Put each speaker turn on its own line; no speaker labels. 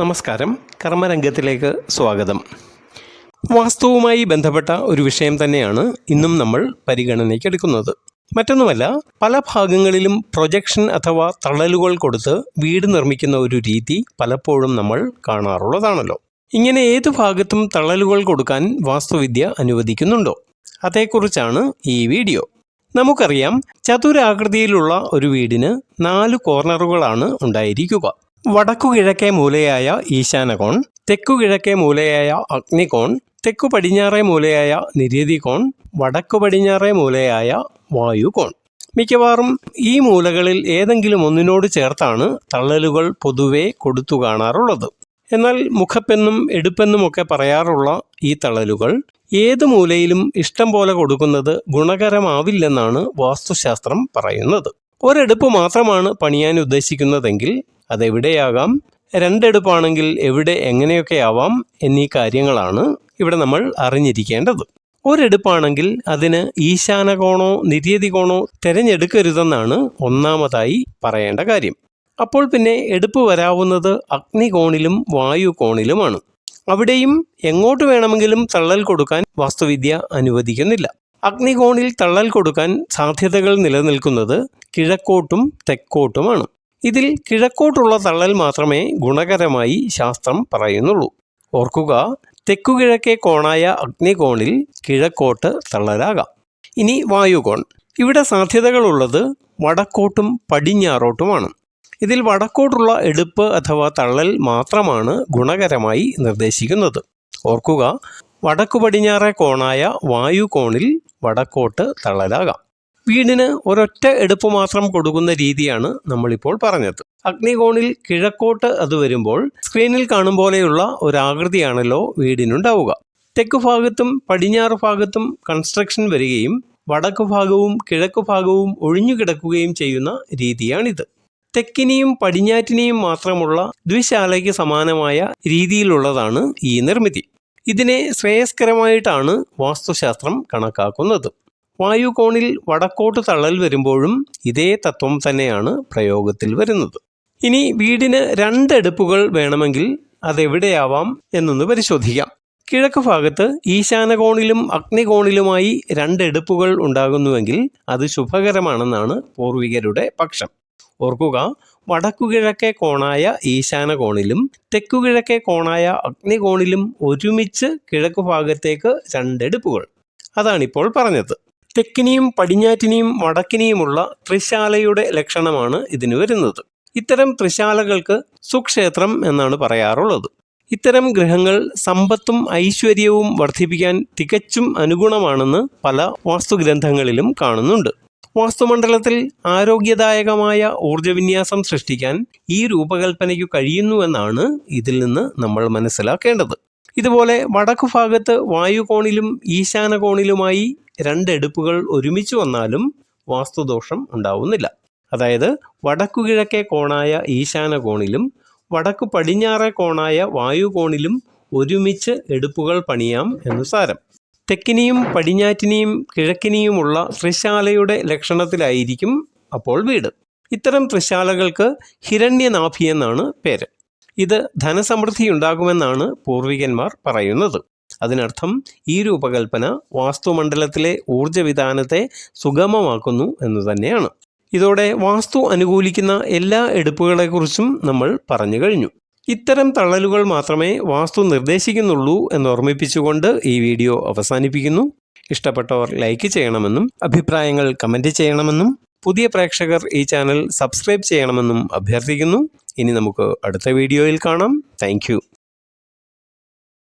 നമസ്കാരം. കർമ്മരംഗത്തിലേക്ക് സ്വാഗതം. വാസ്തുവുമായി ബന്ധപ്പെട്ട ഒരു വിഷയം തന്നെയാണ് ഇന്നും നമ്മൾ പരിഗണനയ്ക്ക് എടുക്കുന്നത് മറ്റൊന്നുമല്ല പല ഭാഗങ്ങളിലും പ്രൊജക്ഷൻ അഥവാ തള്ളലുകൾ കൊടുത്ത് വീട് നിർമ്മിക്കുന്ന ഒരു രീതി പലപ്പോഴും നമ്മൾ കാണാറുള്ളതാണല്ലോ. ഇങ്ങനെ ഏതു ഭാഗത്തും തള്ളലുകൾ കൊടുക്കാൻ വാസ്തുവിദ്യ അനുവദിക്കുന്നുണ്ടോ? അതേക്കുറിച്ചാണ് ഈ വീഡിയോ. നമുക്കറിയാം ചതുരാകൃതിയിലുള്ള ഒരു വീടിന് നാല് കോർണറുകളാണ് ഉണ്ടായിരിക്കുക. വടക്കുകിഴക്കേ മൂലയായ ഈശാനകോൺ തെക്കുകിഴക്കേ മൂലയായ അഗ്നികോൺ തെക്കു പടിഞ്ഞാറേ മൂലയായ നിര്യതികോൺ വടക്കു പടിഞ്ഞാറേ മൂലയായ വായുകോൺ. മിക്കവാറും ഈ മൂലകളിൽ ഏതെങ്കിലും ഒന്നിനോട് ചേർത്താണ് തള്ളലുകൾ പൊതുവെ കൊടുത്തു കാണാറുള്ളത്. എന്നാൽ മുഖപ്പെന്നും എടുപ്പെന്നുമൊക്കെ പറയാറുള്ള ഈ തള്ളലുകൾ ഏത് മൂലയിലും ഇഷ്ടം പോലെ കൊടുക്കുന്നത് ഗുണകരമാവില്ലെന്നാണ് വാസ്തുശാസ്ത്രം പറയുന്നത്. ഒരെടുപ്പ് മാത്രമാണ് പണിയാൻ ഉദ്ദേശിക്കുന്നതെങ്കിൽ അതെവിടെയാകാം? രണ്ടെടുപ്പാണെങ്കിൽ എവിടെ എങ്ങനെയൊക്കെ ആവാം എന്നീ കാര്യങ്ങളാണ് ഇവിടെ നമ്മൾ അറിഞ്ഞിരിക്കേണ്ടത്. ഒരെടുപ്പാണെങ്കിൽ അതിന് ഈശാനകോണോ നിര്യതികോണോ തിരഞ്ഞെടുക്കരുതെന്നാണ് ഒന്നാമതായി പറയേണ്ട കാര്യം. അപ്പോൾ പിന്നെ എടുപ്പ് വരാവുന്നത് അഗ്നികോണിലും വായുകോണിലുമാണ്. അവിടെയും എങ്ങോട്ട് വേണമെങ്കിലും തള്ളൽ കൊടുക്കാൻ വാസ്തുവിദ്യ അനുവദിക്കുന്നില്ല. അഗ്നികോണിൽ തള്ളൽ കൊടുക്കാൻ സാധ്യതകൾ നിലനിൽക്കുന്നത് കിഴക്കോട്ടും തെക്കോട്ടുമാണ്. ഇതിൽ കിഴക്കോട്ടുള്ള തള്ളൽ മാത്രമേ ഗുണകരമായി ശാസ്ത്രം പറയുന്നുള്ളൂ. ഓർക്കുക തെക്കുകിഴക്കേ കോണായ അഗ്നികോണിൽ കിഴക്കോട്ട് തള്ളലാകാം. ഇനി വായുകോൺ. ഇവിടെ സാധ്യതകളുള്ളത് വടക്കോട്ടും പടിഞ്ഞാറോട്ടുമാണ്. ഇതിൽ വടക്കോട്ടുള്ള എടുപ്പ് അഥവാ തള്ളൽ മാത്രമാണ് ഗുണകരമായി നിർദ്ദേശിക്കുന്നത്. ഓർക്കുക വടക്കു പടിഞ്ഞാറേ കോണായ വായുകോണിൽ വടക്കോട്ട് തള്ളലാകാം. വീടിന് ഒരൊറ്റ എടുപ്പ് മാത്രം കൊടുക്കുന്ന രീതിയാണ് നമ്മളിപ്പോൾ പറഞ്ഞത്. അഗ്നികോണിൽ കിഴക്കോട്ട് അത് വരുമ്പോൾ സ്ക്രീനിൽ കാണും പോലെയുള്ള ഒരാകൃതിയാണല്ലോ വീടിനുണ്ടാവുക. തെക്കു ഭാഗത്തും പടിഞ്ഞാറ് ഭാഗത്തും കൺസ്ട്രക്ഷൻ വരികയും വടക്കു ഭാഗവും കിഴക്കു ഭാഗവും ഒഴിഞ്ഞു കിടക്കുകയും ചെയ്യുന്ന രീതിയാണിത്. തെക്കിനെയും പടിഞ്ഞാറ്റിനെയും മാത്രമുള്ള ദ്വിശാലയ്ക്ക് സമാനമായ രീതിയിലുള്ളതാണ് ഈ നിർമ്മിതി. ഇതിനെ ശ്രേയസ്കരമായിട്ടാണ് വാസ്തുശാസ്ത്രം കണക്കാക്കുന്നത്. വായുകോണിൽ വടക്കോട്ട് തള്ളൽ വരുമ്പോഴും ഇതേ തത്വം തന്നെയാണ് പ്രയോഗത്തിൽ വരുന്നത്. ഇനി വീടിന് രണ്ടടുപ്പുകൾ വേണമെങ്കിൽ അതെവിടെയാവാം എന്നൊന്ന് പരിശോധിക്കാം. കിഴക്ക് ഭാഗത്ത് ഈശാനകോണിലും അഗ്നികോണിലുമായി രണ്ടെടുപ്പുകൾ ഉണ്ടാകുന്നുവെങ്കിൽ അത് ശുഭകരമാണെന്നാണ് പൂർവികരുടെ പക്ഷം. ഓർക്കുക വടക്കുകിഴക്കേ കോണായ ഈശാനകോണിലും തെക്കുകിഴക്കേ കോണായ അഗ്നികോണിലും ഒരുമിച്ച് കിഴക്ക് ഭാഗത്തേക്ക് രണ്ടെടുപ്പുകൾ അതാണിപ്പോൾ പറഞ്ഞത്. തെക്കിനെയും പടിഞ്ഞാറ്റിനെയും വടക്കിനെയുമുള്ള ത്രിശാലയുടെ ലക്ഷണമാണ് ഇതിന് വരുന്നത്. ഇത്തരം ത്രിശാലകൾക്ക് സുക്ഷേത്രം എന്നാണ് പറയാറുള്ളത്. ഇത്തരം ഗ്രഹങ്ങൾ സമ്പത്തും ഐശ്വര്യവും വർദ്ധിപ്പിക്കാൻ തികച്ചും അനുഗുണമാണെന്ന് പല വാസ്തുഗ്രന്ഥങ്ങളിലും കാണുന്നുണ്ട്. വാസ്തുമണ്ഡലത്തിൽ ആരോഗ്യദായകമായ ഊർജവിന്യാസം സൃഷ്ടിക്കാൻ ഈ രൂപകൽപ്പനയ്ക്കു കഴിയുന്നുവെന്നാണ് ഇതിൽ നിന്ന് നമ്മൾ മനസ്സിലാക്കേണ്ടത്. ഇതുപോലെ വടക്കു ഭാഗത്ത് വായുകോണിലും ഈശാനകോണിലുമായി രണ്ടെടുപ്പുകൾ ഒരുമിച്ച് വന്നാലും വാസ്തുദോഷം ഉണ്ടാവുന്നില്ല. അതായത് വടക്കു കിഴക്കേ കോണായ ഈശാനകോണിലും വടക്കു പടിഞ്ഞാറേ കോണായ വായുകോണിലും ഒരുമിച്ച് എടുപ്പുകൾ പണിയാം എന്ന് സാരം. തെക്കിനെയും പടിഞ്ഞാറ്റിനെയും കിഴക്കിനെയുമുള്ള ത്രിശാലയുടെ ലക്ഷണത്തിലായിരിക്കും അപ്പോൾ വീട്. ഇത്തരം ത്രിശാലകൾക്ക് ഹിരണ്യനാഭി എന്നാണ് പേര്. ഇത് ധനസമൃദ്ധി ഉണ്ടാകുമെന്നാണ് പൂർവികന്മാർ പറയുന്നത്. അതിനർത്ഥം ഈ രൂപകൽപ്പന വാസ്തുമണ്ഡലത്തിലെ ഊർജവിധാനത്തെ സുഗമമാക്കുന്നു എന്ന് തന്നെയാണ്. ഇതോടെ വാസ്തു അനുകൂലിക്കുന്ന എല്ലാ എടുപ്പുകളെക്കുറിച്ചും നമ്മൾ പറഞ്ഞു കഴിഞ്ഞു. ഇത്തരം തള്ളലുകൾ മാത്രമേ വാസ്തു നിർദ്ദേശിക്കുന്നുള്ളൂ എന്ന് ഓർമ്മിപ്പിച്ചുകൊണ്ട് ഈ വീഡിയോ അവസാനിപ്പിക്കുന്നു. ഇഷ്ടപ്പെട്ടവർ ലൈക്ക് ചെയ്യണമെന്നും അഭിപ്രായങ്ങൾ കമന്റ് ചെയ്യണമെന്നും പുതിയ പ്രേക്ഷകർ ഈ ചാനൽ സബ്സ്ക്രൈബ് ചെയ്യണമെന്നും അഭ്യർത്ഥിക്കുന്നു. ഇനി നമുക്ക് അടുത്ത വീഡിയോയിൽ കാണാം. താങ്ക്